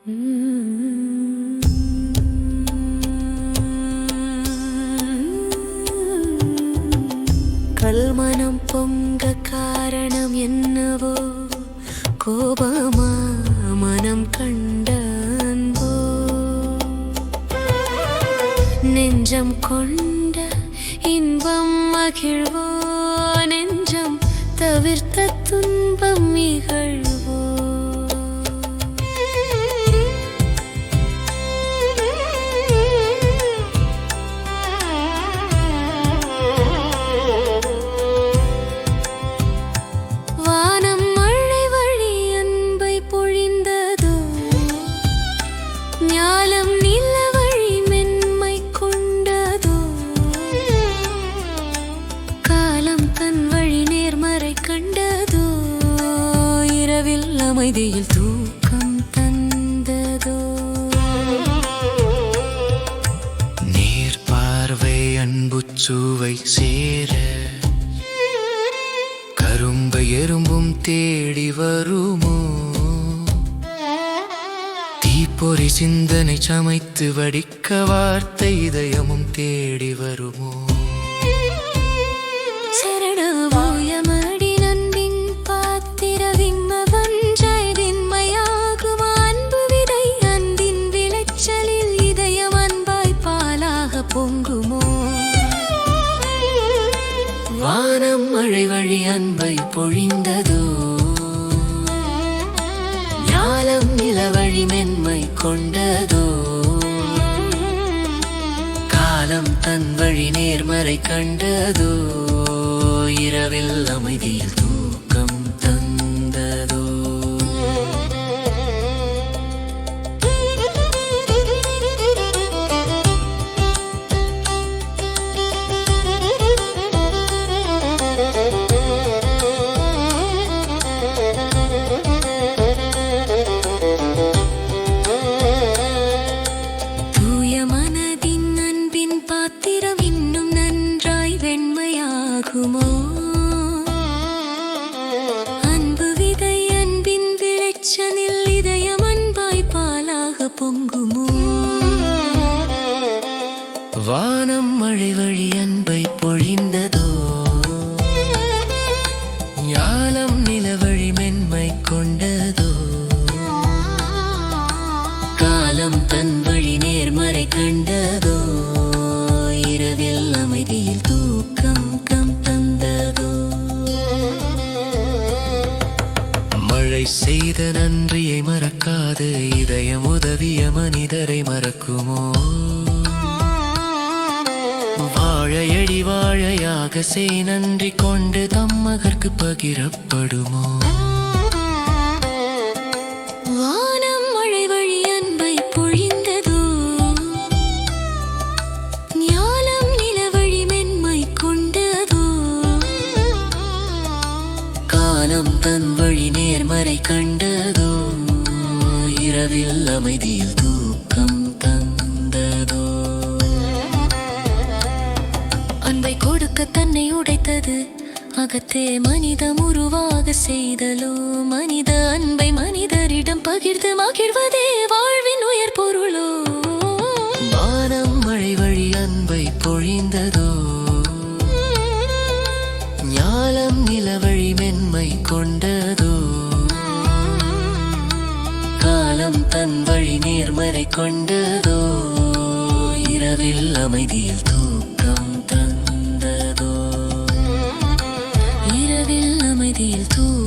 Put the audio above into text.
கல்மனம் பொங்க காரணம் என்னவோ? கோபமா மனம் கண்ட நெஞ்சம் கொண்ட இன்பம் மகிழ்வோ? நெஞ்சம் தவிர்த்த துன்பம் நிகழ்வோ அமைதியில் தூக்கம் தந்ததோ? நீர் பார்வை அன்பு அன்புச்சுவை சேர கரும்பு எறும்பும் தேடி வருமோ? தீப்பொறி சிந்தனை சமைத்து வடிக்க வார்த்தை இதயமும் தேடி வருமோ? மழை வழி அன்பை பொழிந்ததோ? ஞாலம் நிலவழி மென்மை கொண்டதோ? காலம் தன் வழி நேர்மறை கண்டதோ? இரவில் அமைதியில் வெண்மையாகுமோ அன்பு விதை அன்பின் விளைச்சலில் இதயம் அன்பாய் பாலாக பொங்குமோ? வானம் மழை வழி அன்பை பொழிந்ததோ? ஞாலம் நிலவழி மென்மை கொண்டதோ? காலம் தன் வழி நேர்மறை கண்டதோ? மழை செய்த நன்றியை மறக்காது இதயம் உதவிய மனிதரை மறக்குமோ? வாழையடி வாழையாக செய் நன்றி கொண்டு தம்மகற்கு பகிரப்படுமோ? வானம் மழை வழி அன்பை பொழிந்ததோ? ஞாலம் நிலவழி மென்மை கொண்டதோ? காலம் தன் வழி இரவில் அமைதியில் தூக்கம் தந்ததோ? அன்பை கொடுக்க தன்னை உடைத்தது அகத்தே மனிதம் உருவாக செய்தலோ? மனித அன்பை மனிதரிடம் பகிர்ந்து மகிழ்வதே வாழ்வின் உயர் பொருளோ? வானம் மழை வழி அன்பை பொழிந்ததோ? தன் வழி நேர்மறை கொண்டதோ இரவில் அமைதியில் தூக்கம் தந்ததோ. இரவில் அமைதியில் தூ